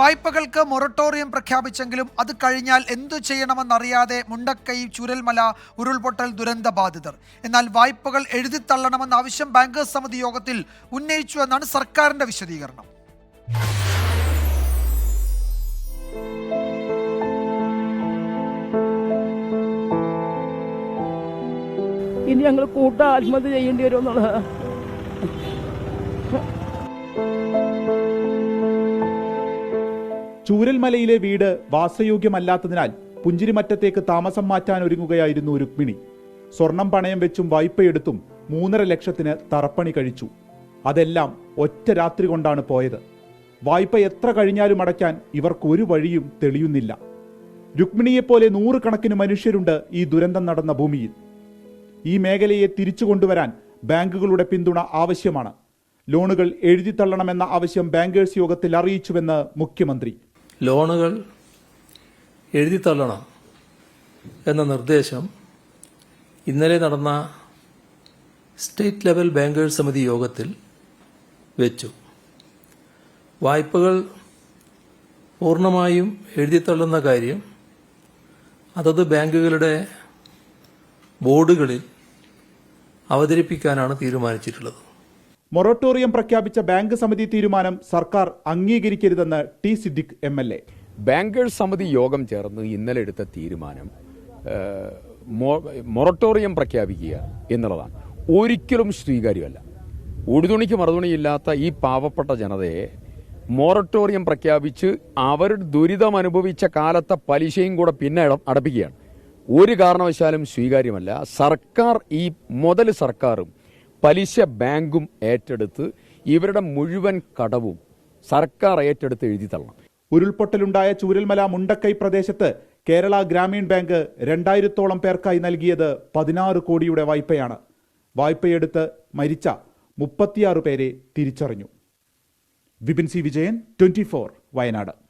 വായ്പകൾക്ക് moratorium പ്രഖ്യാപിച്ചെങ്കിലും അത് കഴിഞ്ഞാൽ എന്തു ചെയ്യണമെന്നറിയാതെ മുണ്ടക്കൈ ചുരൽമല ഉരുൾപൊട്ടൽ ദുരന്ത ബാധിതർ എന്നാൽ വായ്പകൾ എഴുതിത്തള്ളണമെന്ന ആവശ്യം ബാങ്കേഴ്സ് സമിതി യോഗത്തിൽ ഉന്നയിച്ചു എന്നാണ് സർക്കാരിന്റെ വിശദീകരണം. ഇനി ഞങ്ങൾ കൂട്ട ആത്മഹത്യ ചെയ്യേണ്ടി വരുമെന്നുള്ളതാണ് ചൂരൽമലയിലെ വീട് വാസയോഗ്യമല്ലാത്തതിനാൽ പുഞ്ചിരിമറ്റത്തേക്ക് താമസം മാറ്റാൻ ഒരുങ്ങുകയായിരുന്നു രുക്മിണി. സ്വർണം പണയം വെച്ചും വായ്പയെടുത്തും മൂന്നര ലക്ഷത്തിന് തറപ്പണി കഴിച്ചു. അതെല്ലാം ഒറ്റ രാത്രി കൊണ്ടാണ് പോയത്. വായ്പ എത്ര കഴിഞ്ഞാലും അടയ്ക്കാൻ ഇവർക്ക് ഒരു വഴിയും തെളിയുന്നില്ല. രുക്മിണിയെപ്പോലെ നൂറുകണക്കിന് മനുഷ്യരുണ്ട് ഈ ദുരന്തം നടന്ന ഭൂമിയിൽ. ഈ മേഖലയെ തിരിച്ചു കൊണ്ടുവരാൻ ബാങ്കുകളുടെ പിന്തുണ ആവശ്യമാണ്. ലോണുകൾ എഴുതിത്തള്ളണമെന്ന ആവശ്യം ബാങ്കേഴ്സ് യോഗത്തിൽ അറിയിച്ചുവെന്ന് മുഖ്യമന്ത്രി. ലോണുകൾ എഴുതിത്തള്ളണം എന്ന നിർദ്ദേശം ഇന്നലെ നടന്ന സ്റ്റേറ്റ് ലെവൽ ബാങ്കേഴ്സ് സമിതി യോഗത്തിൽ വെച്ചു. വായ്പകൾ പൂർണമായും എഴുതിത്തള്ളുന്ന കാര്യം അതത് ബാങ്കുകളുടെ ബോർഡുകളിൽ അവതരിപ്പിക്കാനാണ് തീരുമാനിച്ചിട്ടുള്ളത്. മൊറട്ടോറിയം പ്രഖ്യാപിച്ച ബാങ്ക് സമിതി തീരുമാനം സർക്കാർ അംഗീകരിക്കരുതെന്ന് T Siddique M L A. Bankers സമിതി യോഗം ചേർന്ന് ഇന്നലെ എടുത്ത തീരുമാനം മൊറട്ടോറിയം പ്രഖ്യാപിക്കുക എന്നുള്ളതാണ്. ഒരിക്കലും സ്വീകാര്യമല്ല. ഉടുതുണിക്ക് മറുതുണിയില്ലാത്ത ഈ പാവപ്പെട്ട ജനതയെ മൊറട്ടോറിയം പ്രഖ്യാപിച്ച് അവർ ദുരിതം അനുഭവിച്ച കാലത്തെ പലിശയും കൂടെ പിന്നെ അട- അടപ്പിക്കുകയാണ്. ഒരു കാരണവശാലും സ്വീകാര്യമല്ല. സർക്കാർ ഈ മുതൽ സർക്കാരും പലിശ ബാങ്കും ഏറ്റെടുത്ത് ഇവരുടെ മുഴുവൻ കടവും സർക്കാർ ഏറ്റെടുത്ത് എഴുതി തള്ളണം. ഉരുൾപൊട്ടലുണ്ടായ ചൂരൽമല മുണ്ടക്കൈ പ്രദേശത്ത് കേരള ഗ്രാമീൺ ബാങ്ക് രണ്ടായിരത്തോളം പേർക്കായി നൽകിയത് പതിനാറ് കോടിയുടെ വായ്പയാണ്. വായ്പയെടുത്ത് മരിച്ച മുപ്പത്തിയാറ് പേരെ തിരിച്ചറിഞ്ഞു. Vipin C Vijayan twenty Wayanad.